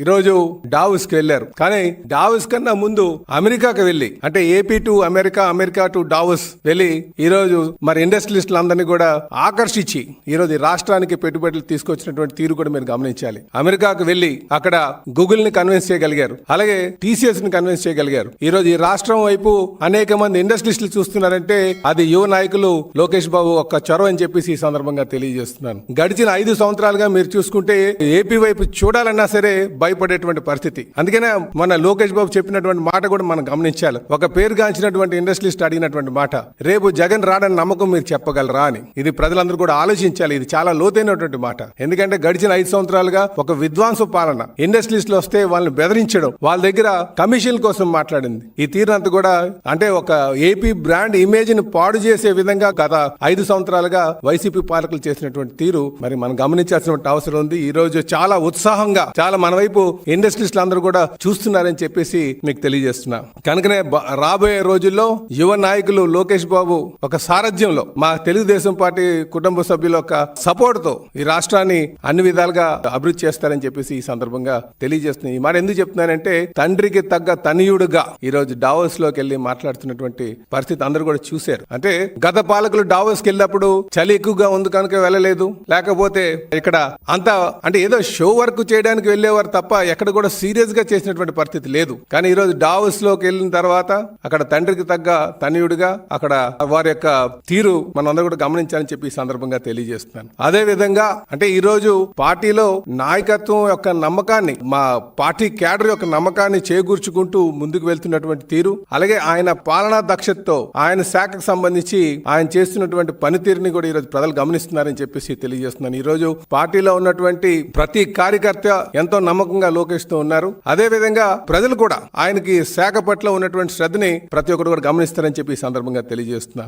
ఈరోజు డావుస్కి వెళ్ళారు కానీ డావుస్ కన్నా ముందు అమెరికాకి వెళ్ళి అంటే AP to America America to Davos వెళ్ళి ఈ రోజు మరి ఇండస్ట్రియలిస్టులందరినీ కూడా ఆకర్షించి ఈ రోజు రాష్ట్రానికి పెట్టుబడులు తీసుకొచ్చినటువంటి తీరు కూడా మీరు గమనించాలి. అమెరికాకు వెళ్ళి అక్కడ గూగుల్ని కన్విన్స్ చేయగలిగారు. అలాగే టీసీఎస్ని కన్విన్స్ చేయగలిగారు. ఈ రోజు ఈ రాష్ట్రం వైపు అనేక మంది ఇండస్ట్రియలిస్టులు చూస్తున్నారంటే అది యువ నాయకులు లోకేష్ బాబు ఒక్క చొరవ అని చెప్పేసి ఈ సందర్భంగా తెలియజేస్తున్నాను. గడిచిన ఐదు సంవత్సరాలుగా మీరు చూసుకుంటే ఏపీ వైపు చూడాలన్నా సరే భయపడేటువంటి పరిస్థితి. అందుకనే మన లోకేష్ బాబు చెప్పినటువంటి మాట కూడా మనం గమనించాలి. ఒక పేరు గాంచినటువంటి ఇండస్ట్రియలిస్ట్ అడిగినటువంటి మాట రేపు జగన్ రాడని నమ్మకం మీరు చెప్పగలరా? అని. ఇది ప్రజలందరూ కూడా ఆలోచించాలి. ఇది చాలా లోతైనటువంటి మాట. ఎందుకంటే గడిచిన ఐదు సంవత్సరాలుగా ఒక విద్వాంసు పాలన ఇండస్ట్రియలిస్టులు వస్తే వాళ్ళని బెదిరించడం వాళ్ళ దగ్గర కమిషన్ కోసం మాట్లాడింది. ఈ తీరంతా కూడా అంటే ఒక ఏపీ బ్రాండ్ ఇమేజ్ని పాడు చేసే విధంగా గత ఐదు సంవత్సరాలుగా వైసీపీ పాలకులు చేసినటువంటి తీరు మరి మనం గమనించాల్సిన అవసరం ఉంది. ఈ రోజు చాలా ఉత్సాహంగా చాలా మన వైపు ఇండస్ట్రీస్లు అందరూ కూడా చూస్తున్నారని చెప్పేసి మీకు తెలియజేస్తున్నా. కనుకనే రాబోయే రోజుల్లో యువ నాయకులు లోకేష్ బాబు ఒక సారథ్యంలో మా తెలుగుదేశం పార్టీ కుటుంబ సభ్యుల యొక్క సపోర్ట్తో ఈ రాష్ట్రాన్ని అన్ని విధాలుగా అభివృద్ధి చేస్తారని చెప్పేసి ఈ సందర్భంగా తెలియజేస్తున్నాయి ఈ మాట ఎందుకు చెప్తున్నానంటే తండ్రికి తగ్గ తనయుడుగా ఈ రోజు డావోస్లోకి వెళ్ళి మాట్లాడుతున్నటువంటి పరిస్థితి అందరూ కూడా చూశారు. అంటే గత పాలకులు డావోస్కి వెళ్ళినప్పుడు చలి ఎక్కువగా ఉంది కనుక వెళ్ళలేదు. లేకపోతే ఇక్కడ అంత అంటే ఏదో షో వర్క్ చేయడానికి వెళ్ళేవారు తప్ప ఎక్కడ కూడా సీరియస్గా చేసినటువంటి పరిస్థితి లేదు. కానీ ఈ రోజు డావోస్లోకి వెళ్ళిన తర్వాత అక్కడ తండ్రికి తగ్గ తనయుడిగా అక్కడ వారి యొక్క తీరు మనం అందరూ కూడా గమనించాలని చెప్పి ఈ సందర్భంగా తెలియజేస్తున్నాను. అదే విధంగా అంటే ఈ రోజు పార్టీలో నాయకత్వం యొక్క నమ్మకాన్ని మా పార్టీ క్యాడర్ యొక్క నమ్మకాన్ని చేకూర్చుకుంటూ ముందుకు వెళ్తున్నటువంటి తీరు అలాగే ఆయన పాలనా దక్షతతో ఆయన శాఖకు సంబంధించి ఆయన చేస్తున్నటువంటి పనితీరుని కూడా ఈరోజు ప్రజలు గమనిస్తున్నారని చెప్పేసి తెలియజేస్తున్నాను. ఈ రోజు పార్టీలో ఉన్నటువంటి ప్రతి కార్యకర్త ఎంతో నమ్మకం లోకేష్ లోకేష్తో ఉన్నారు. అదే విధంగా ప్రజలు కూడా ఆయనకి శాఖ పట్ల ఉన్నటువంటి శ్రద్ధని ప్రతి ఒక్కరు కూడా గమనిస్తారని చెప్పి ఈ సందర్భంగా తెలియజేస్తున్నా.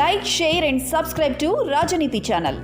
Like share and subscribe to Rajaneeti channel